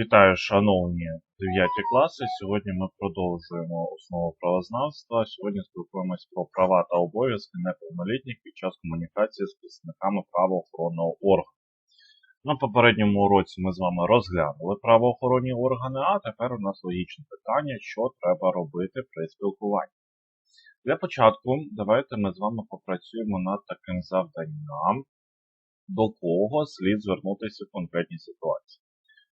Вітаю, шановні 9 класи. Сьогодні ми продовжуємо основу правознавства. Сьогодні спілкуємось про права та обов'язки неповнолітніх під час комунікації з представниками правоохоронного органу. На попередньому уроці ми з вами розглянули правоохоронні органи, а тепер у нас логічне питання, що треба робити при спілкуванні. Для початку давайте ми з вами попрацюємо над таким завданням, до кого слід звернутися в конкретній ситуації.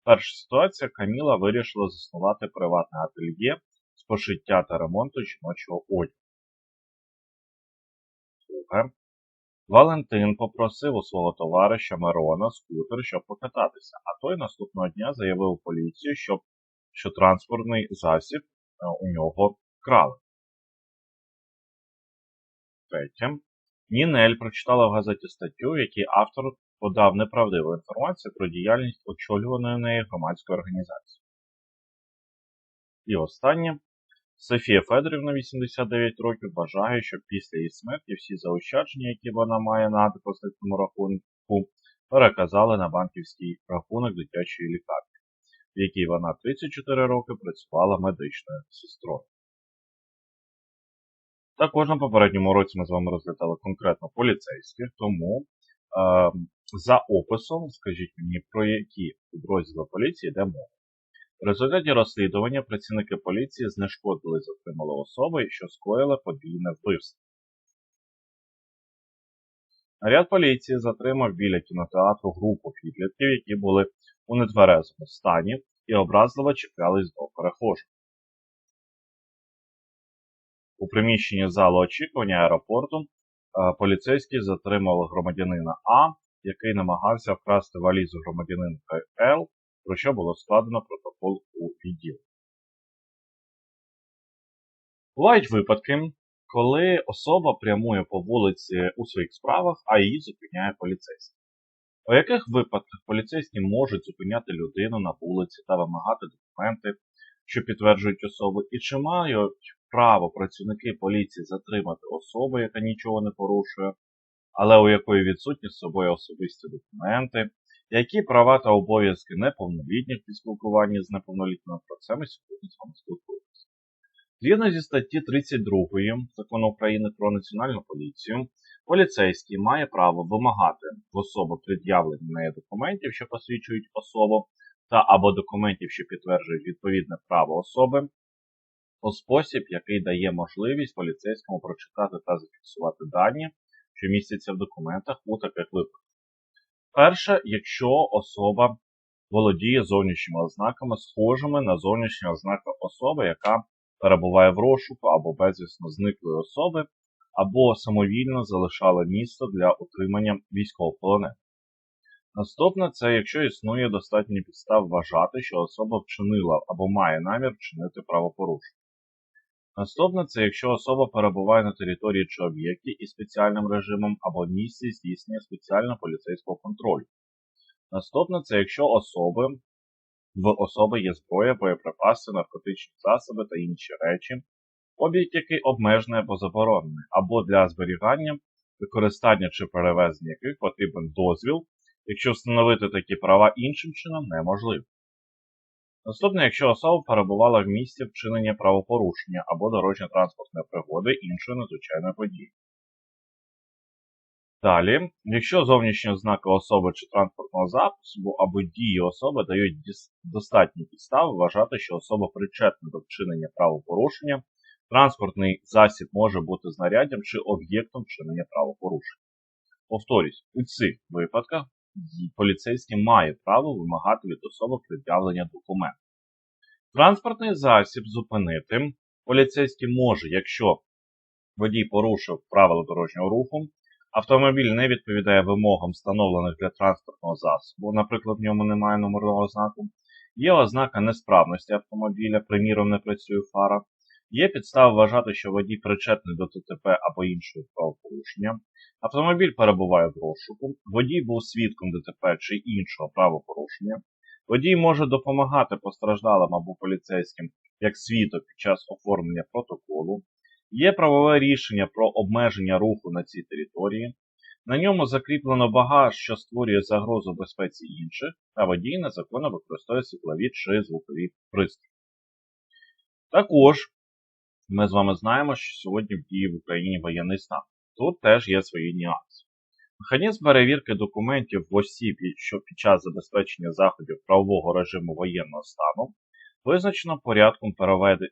Перша ситуація Каміла вирішила заснувати приватне ательє з пошиття та ремонту жіночого одягу. Валентин попросив у свого товариша Мирона скутер, щоб покататися, а той наступного дня заявив поліцію, щоб, що транспортний засіб е, у нього вкрали. Третє. Нінель прочитала в газеті статтю, в якій автор подав неправдиву інформацію про діяльність очолюваної нею громадської організації. І останнє. Софія Федорівна, 89 років, вважає, що після її смерті всі заощадження, які вона має на депозитному рахунку, переказали на банківський рахунок дитячої лікарні, в якій вона 34 роки працювала медичною сестрою. Також на попередньому році ми з вами розглядали конкретно поліцейських, тому е, за описом, скажіть мені, про які підрозділи поліції йде мова. В результаті розслідування працівники поліції знешкодили затримали особи, що скоїли подвійне вбивство. Наряд поліції затримав біля кінотеатру групу підлітків, які були у нетверезому стані і образливо чіплялись до перехожих. У приміщенні залу очікування аеропорту е, поліцейські затримали громадянина А, який намагався вкрасти валізу громадянинка Л, про що було складено протокол у відділ. Бувають випадки, коли особа прямує по вулиці у своїх справах, а її зупиняє поліцейський. У яких випадках поліцейські можуть зупиняти людину на вулиці та вимагати документи, що підтверджують особу, і чи мають право працівники поліції затримати особу, яка нічого не порушує, але у якої відсутні з собою особисті документи, які права та обов'язки неповнолітніх при спілкуванні з неповнолітніми про це ми сьогодні з вами спілкуємося. Згідно зі статті 32 закону України про національну поліцію, поліцейський має право вимагати в особи пред'явлення неї документів, що посвідчують особу, та або документів, що підтверджують відповідне право особи, у спосіб, який дає можливість поліцейському прочитати та зафіксувати дані, що містяться в документах у таких випадках. Перше, якщо особа володіє зовнішніми ознаками, схожими на зовнішні ознаки особи, яка перебуває в розшуку або безвісно зниклої особи, або самовільно залишала місто для утримання військовополонених. Наступне це якщо існує достатньо підстав вважати, що особа вчинила або має намір вчинити правопорушення. Наступне це якщо особа перебуває на території чи об'єкті із спеціальним режимом або місці здійснення спеціального поліцейського контролю. Наступне це якщо особи, в особи є зброя, боєприпаси, наркотичні засоби та інші речі, об'єкт який обмежений або заборонений, або для зберігання, використання чи перевезення яких потрібен дозвіл, якщо встановити такі права іншим чином неможливо. Наступне, якщо особа перебувала в місці вчинення правопорушення або дорожньо-транспортної пригоди іншої надзвичайної події. Далі, якщо зовнішні ознаки особи чи транспортного засобу або дії особи дають достатні підстави вважати, що особа причетна до вчинення правопорушення, транспортний засіб може бути знаряддям чи об'єктом вчинення правопорушення. Повторюсь, у цих випадках поліцейський має право вимагати від особи пред'явлення документів. Транспортний засіб зупинити поліцейський може, якщо водій порушив правила дорожнього руху, автомобіль не відповідає вимогам, встановлених для транспортного засобу, наприклад, в ньому немає номерного знаку, є ознака несправності автомобіля, приміром, не працює фара, є підстава вважати, що водій причетний до ТТП або іншого правопорушення, автомобіль перебуває в розшуку, водій був свідком ДТП чи іншого правопорушення, водій може допомагати постраждалим або поліцейським як свідок під час оформлення протоколу, є правове рішення про обмеження руху на цій території, На ньому закріплено багаж, що створює загрозу безпеці інших, та водій незаконно використовує світлові чи звукові пристрої. Також ми з вами знаємо, що сьогодні в дії в Україні воєнний стан. Тут теж є свої нюанси. Механізм перевірки документів в осіб, що під час забезпечення заходів правового режиму воєнного стану визначено порядком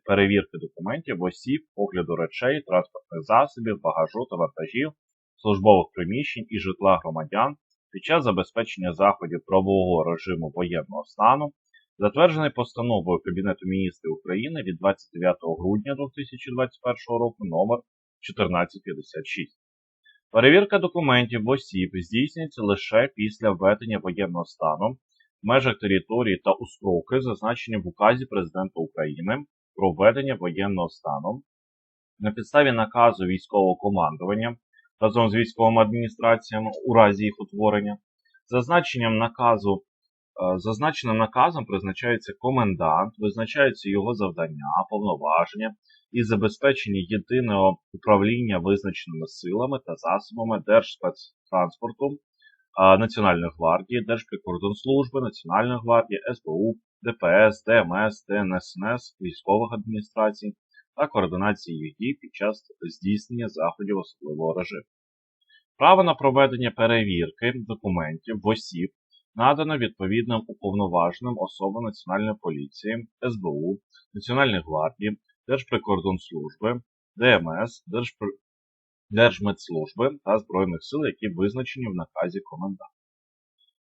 перевірки документів осіб, огляду речей, транспортних засобів, багажу та вантажів, службових приміщень і житла громадян під час забезпечення заходів правового режиму воєнного стану, затверджений постановою Кабінету міністрів України від 29 грудня 2021 року номер 1456. Перевірка документів осіб здійснюється лише після введення воєнного стану в межах території та у строки, зазначені в указі Президента України про введення воєнного стану на підставі наказу військового командування разом з військовими адміністраціями у разі їх утворення. Зазначенням наказу, зазначеним наказом призначається комендант, визначаються його завдання, повноваження і забезпечення єдиного управління визначеними силами та засобами Держспецтранспорту, е, Національної гвардії, Держприкордонслужби, Національної гвардії, СБУ, ДПС, ДМС, ДНСНС, військових адміністрацій та координації їх дій під час здійснення заходів особливого режиму. Право на проведення перевірки документів осіб надано відповідним уповноваженим особам Національної поліції, СБУ, Національної гвардії, Держприкордонслужби, ДМС, Держпри... Держмедслужби та Збройних сил, які визначені в наказі коменданта.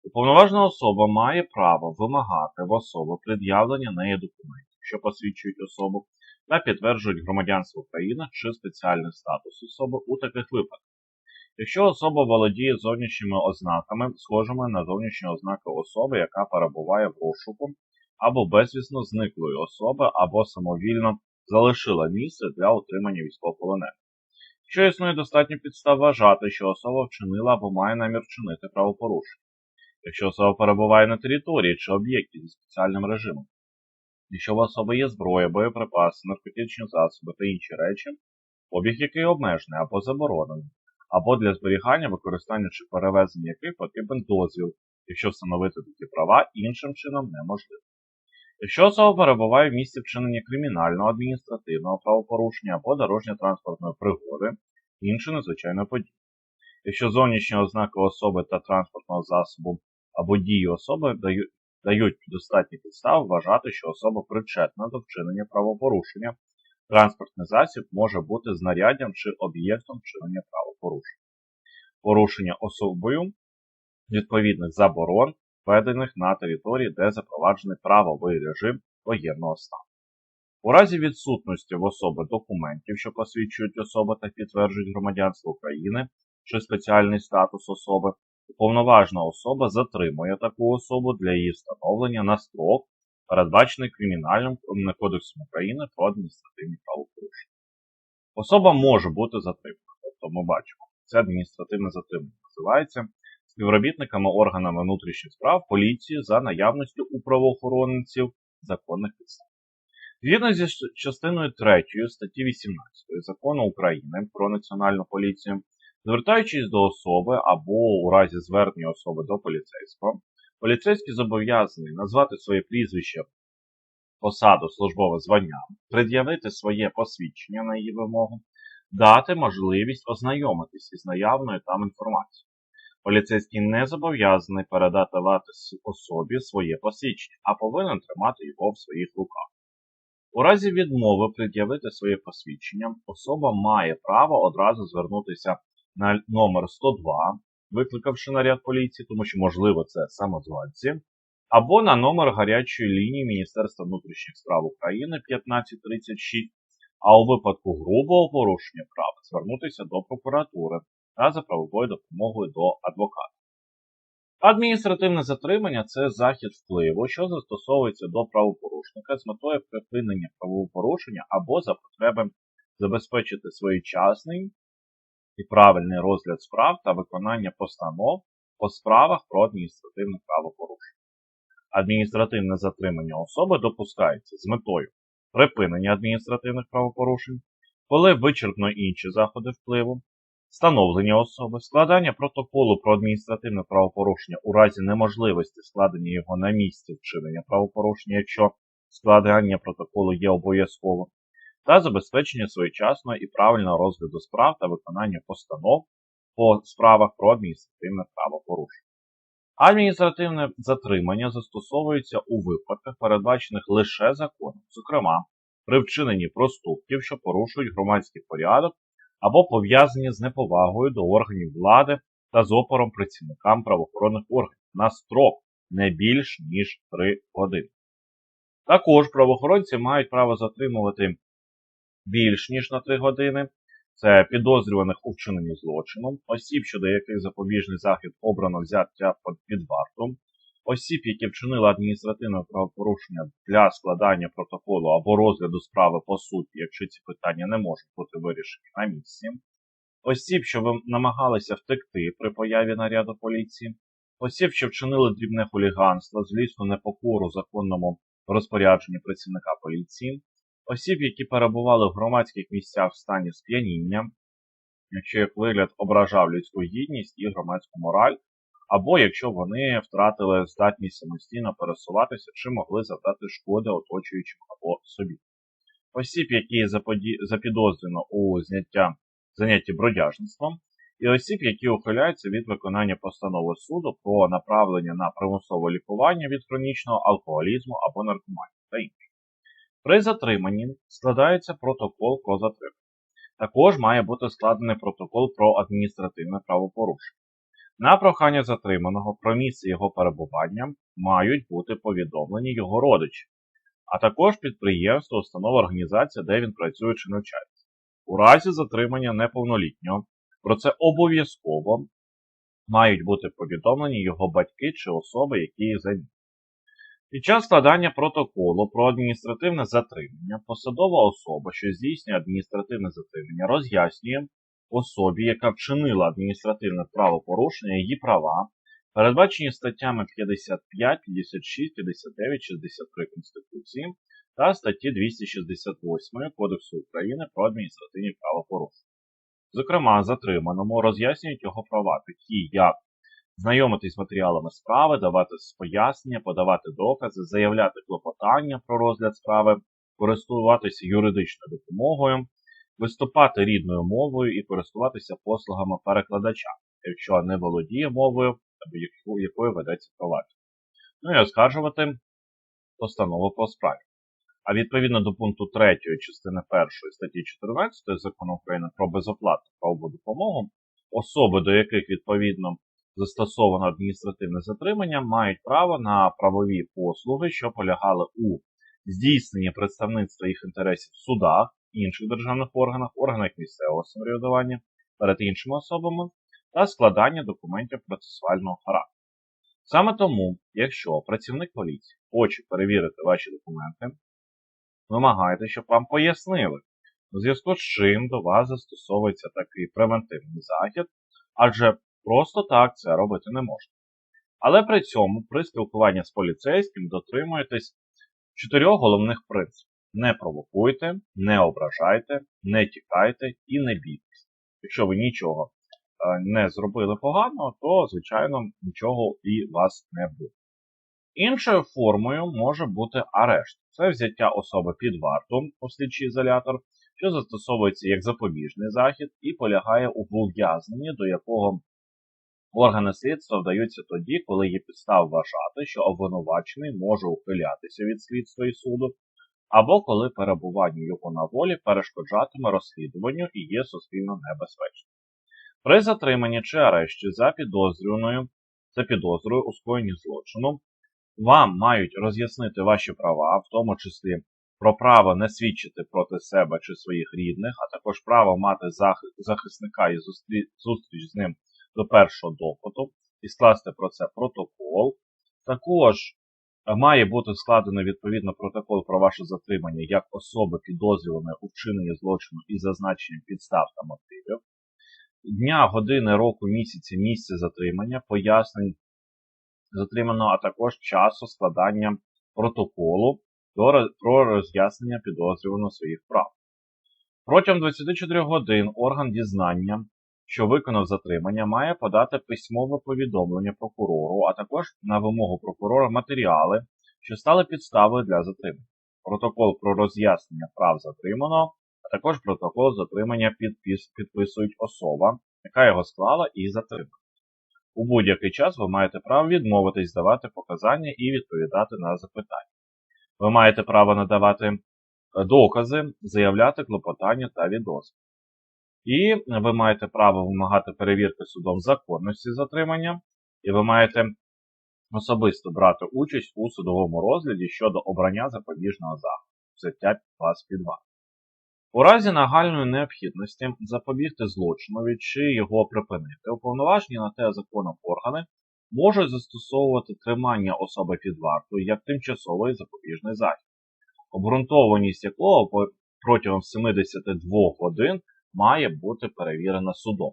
Уповноважена особа має право вимагати в особи пред'явлення неї документів, що посвідчують особу та підтверджують громадянство України чи спеціальний статус особи у таких випадках. Якщо особа володіє зовнішніми ознаками, схожими на зовнішні ознаки особи, яка перебуває в розшуку, або безвісно зниклої особи, або самовільно залишила місце для утримання військовополонених. Якщо існує достатньо підстав вважати, що особа вчинила або має намір вчинити правопорушення, якщо особа перебуває на території чи об'єкті зі спеціальним режимом, якщо в особи є зброя, боєприпаси, наркотичні засоби та інші речі, обіг який обмежений або заборонений, або для зберігання, використання чи перевезення яких потрібен дозвіл, якщо встановити такі права іншим чином неможливо. Якщо особа перебуває в місці вчинення кримінального, адміністративного правопорушення або дорожньо-транспортної пригоди, іншої незвичайної події. Якщо зовнішні ознаки особи та транспортного засобу або дії особи дають достатні підстави вважати, що особа причетна до вчинення правопорушення, транспортний засіб може бути знаряддям чи об'єктом вчинення правопорушення. Порушення особою відповідних заборон, введених на території, де запроваджений правовий режим воєнного стану. У разі відсутності в особи документів, що посвідчують особу та підтверджують громадянство України чи спеціальний статус особи, уповноважена особа затримує таку особу для її встановлення на строк, передбачений Кримінальним кодексом України про адміністративні правопорушення. Особа може бути затримана, тобто ми бачимо, це адміністративне затримання називається співробітниками органами внутрішніх справ поліції за наявністю у правоохоронців законних підстав. Згідно зі частиною 3 статті 18 закону України про національну поліцію, звертаючись до особи або у разі звернення особи до поліцейського, поліцейський зобов'язаний назвати своє прізвище, посаду, службове звання, пред'явити своє посвідчення на її вимогу, дати можливість ознайомитись із наявною там інформацією. Поліцейський не зобов'язаний передати особі своє посвідчення, а повинен тримати його в своїх руках. У разі відмови пред'явити своє посвідчення, особа має право одразу звернутися на номер 102, викликавши наряд поліції, тому що, можливо, це самозванці, або на номер гарячої лінії Міністерства внутрішніх справ України 1536, а у випадку грубого порушення прав звернутися до прокуратури та за правовою допомогою до адвоката. Адміністративне затримання це захід впливу, що застосовується до правопорушника з метою припинення правопорушення або за потреби забезпечити своєчасний і правильний розгляд справ та виконання постанов по справах про адміністративне правопорушення. Адміністративне затримання особи допускається з метою припинення адміністративних правопорушень, коли вичерпно інші заходи впливу, встановлення особи, складання протоколу про адміністративне правопорушення у разі неможливості складення його на місці вчинення правопорушення, якщо складання протоколу є обов'язково, та забезпечення своєчасного і правильного розгляду справ та виконання постанов по справах про адміністративне правопорушення. Адміністративне затримання застосовується у випадках, передбачених лише законом, зокрема, при вчиненні проступків, що порушують громадський порядок або пов'язані з неповагою до органів влади та з опором працівникам правоохоронних органів на строк не більш ніж 3 години. Також правоохоронці мають право затримувати більш ніж на 3 години. Це підозрюваних у вчиненні злочином, осіб, щодо яких запобіжний захід обрано взяття під варту, осіб, які вчинили адміністративне правопорушення для складання протоколу або розгляду справи по суті, якщо ці питання не можуть бути вирішені на місці, осіб, що намагалися втекти при появі наряду поліції, осіб, що вчинили дрібне хуліганство, злісну непокору законному розпорядженні працівника поліції, осіб, які перебували в громадських місцях в стані сп'яніння, якщо їх вигляд ображав людську гідність і громадську мораль, або якщо вони втратили здатність самостійно пересуватися чи могли завдати шкоди оточуючим або собі. Осіб, які запідозрено у зняття, занятті бродяжництвом, і осіб, які ухиляються від виконання постанови суду про направлення на примусове лікування від хронічного алкоголізму або наркоманії та інше. При затриманні складається протокол про затримання. Також має бути складений протокол про адміністративне правопорушення. На прохання затриманого про місце його перебування мають бути повідомлені його родичі, а також підприємство, установа організація, де він працює чи навчається. У разі затримання неповнолітнього про це обов'язково мають бути повідомлені його батьки чи особи, які їх займуть. Під час складання протоколу про адміністративне затримання посадова особа, що здійснює адміністративне затримання, роз'яснює особі, яка вчинила адміністративне правопорушення, її права, передбачені статтями 55, 56, 59, 63 Конституції та статті 268 Кодексу України про адміністративні правопорушення. Зокрема, затриманому роз'яснюють його права, такі як знайомитись з матеріалами справи, давати пояснення, подавати докази, заявляти клопотання про розгляд справи, користуватися юридичною допомогою, виступати рідною мовою і користуватися послугами перекладача, якщо не володіє мовою, або якою ведеться провадження. Ну і оскаржувати постанову по справі. А відповідно до пункту 3 частини 1 статті 14 закону України про безоплатну правову допомогу, особи, до яких відповідно застосовано адміністративне затримання, мають право на правові послуги, що полягали у здійсненні представництва їх інтересів в судах, інших державних органах, органах місцевого самоврядування перед іншими особами та складання документів процесуального характеру. Саме тому, якщо працівник поліції хоче перевірити ваші документи, вимагайте, щоб вам пояснили, у зв'язку з чим до вас застосовується такий превентивний захід, адже просто так це робити не можна. Але при цьому при спілкуванні з поліцейським дотримуєтесь чотирьох головних принципів. Не провокуйте, не ображайте, не тікайте і не бійтесь. Якщо ви нічого е, не зробили поганого, то, звичайно, нічого і вас не буде. Іншою формою може бути арешт. Це взяття особи під варту у слідчий ізолятор, що застосовується як запобіжний захід і полягає у ув'язненні, до якого органи слідства вдаються тоді, коли є підстав вважати, що обвинувачений може ухилятися від слідства і суду, або коли перебування його на волі перешкоджатиме розслідуванню і є суспільно небезпечним. При затриманні чи арешті за підозрюваною за підозрою у скоєнні злочину вам мають роз'яснити ваші права, в тому числі про право не свідчити проти себе чи своїх рідних, а також право мати захисника і зустріч з ним до першого допиту і скласти про це протокол. Також має бути складено відповідно протокол про ваше затримання як особи підозрюваної у вчиненні злочину із зазначенням підстав та мотивів. Дня, години, року, місяці, місця затримання, пояснень затриманого, а також часу складання протоколу про роз'яснення підозрюваного своїх прав. Протягом 24 годин орган дізнання що виконав затримання, має подати письмове повідомлення прокурору, а також на вимогу прокурора матеріали, що стали підставою для затримання. Протокол про роз'яснення прав затриманого, а також протокол затримання підпис- підписують особа, яка його склала і затримала. У будь-який час ви маєте право відмовитись давати показання і відповідати на запитання. Ви маєте право надавати е, докази, заявляти клопотання та відоси. І ви маєте право вимагати перевірки судом законності затримання, і ви маєте особисто брати участь у судовому розгляді щодо обрання запобіжного заходу, взяття вас під. У разі нагальної необхідності запобігти злочинові чи його припинити, уповноважені на те законом органи можуть застосовувати тримання особи під вартою як тимчасовий запобіжний захід, обґрунтованість якого протягом 72 годин має бути перевірена судом.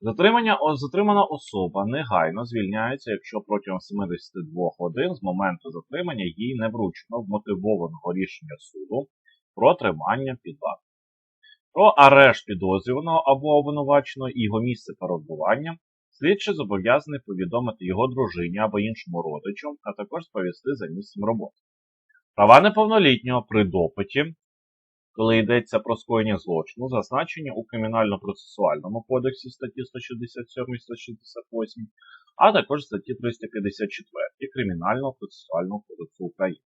Затримання, затримана особа негайно звільняється, якщо протягом 72 годин з моменту затримання їй не вручено вмотивованого рішення суду про тримання під вартою. Про арешт підозрюваного або обвинуваченого і його місце перебування слідчий зобов'язаний повідомити його дружині або іншому родичу, а також сповісти за місцем роботи. Права неповнолітнього при допиті, коли йдеться про скоєння злочину, зазначені у Кримінально-процесуальному кодексі статті 167 168, а також статті 354 Кримінального процесуального кодексу України.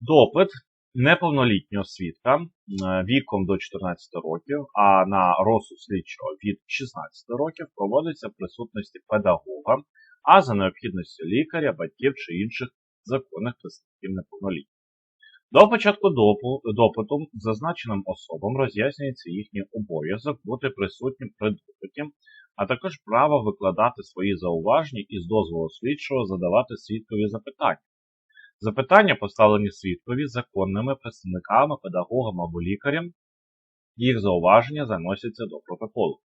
Допит неповнолітнього свідка віком до 14 років, а на розсуд слідчого від 16 років проводиться в присутності педагога, а за необхідністю лікаря, батьків чи інших законних представників неповнолітніх. До початку допиту зазначеним особам роз'яснюється їхній обов'язок бути присутнім при допиті, а також право викладати свої зауваження і з дозволу слідчого задавати свідкові запитання. Запитання, поставлені свідкові законними представниками, педагогом або лікарем, їх зауваження заносяться до протоколу.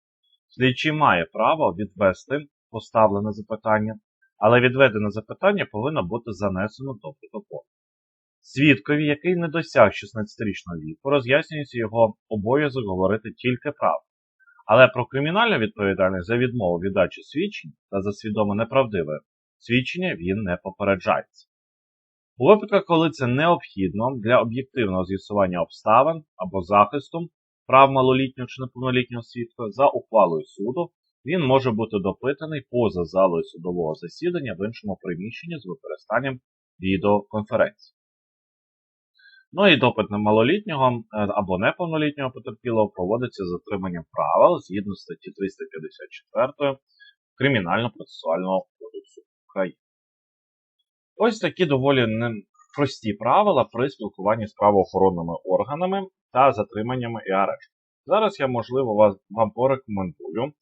Слідчий має право відвести поставлене запитання, але відведене запитання повинно бути занесено до протоколу. Свідкові, який не досяг 16-річного віку, роз'яснюється його обов'язок говорити тільки правду. Але про кримінальну відповідальність за відмову від дачі свідчень та за свідомо неправдиве свідчення він не попереджається. У випадках, коли це необхідно для об'єктивного з'ясування обставин або захисту прав малолітнього чи неповнолітнього свідка за ухвалою суду, він може бути допитаний поза залою судового засідання в іншому приміщенні з використанням відеоконференції. Ну і допит на малолітнього е, або неповнолітнього потерпілого проводиться з затриманням правил згідно статті 354 Кримінально-процесуального кодексу України. Ось такі доволі прості правила при спілкуванні з правоохоронними органами та затриманнями і арештом. Зараз я, можливо, вам порекомендую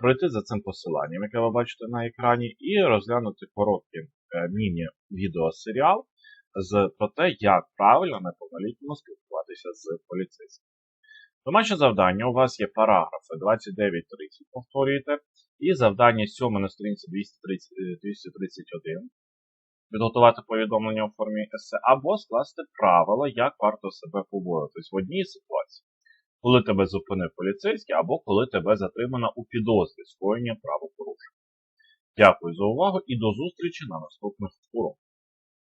пройти за цим посиланням, яке ви бачите на екрані, і розглянути короткий е, міні-відеосеріал з про те, як правильно неповнолітньому спілкуватися з поліцейським. Домашнє завдання у вас є параграфи 29-30, повторюєте, і завдання 7 на сторінці 230, е, 231 підготувати повідомлення у формі есе, або скласти правила, як варто себе поводитись в одній ситуації, коли тебе зупинив поліцейський, або коли тебе затримано у підозрі скоєння правопорушення. Дякую за увагу і до зустрічі на наступних уроках.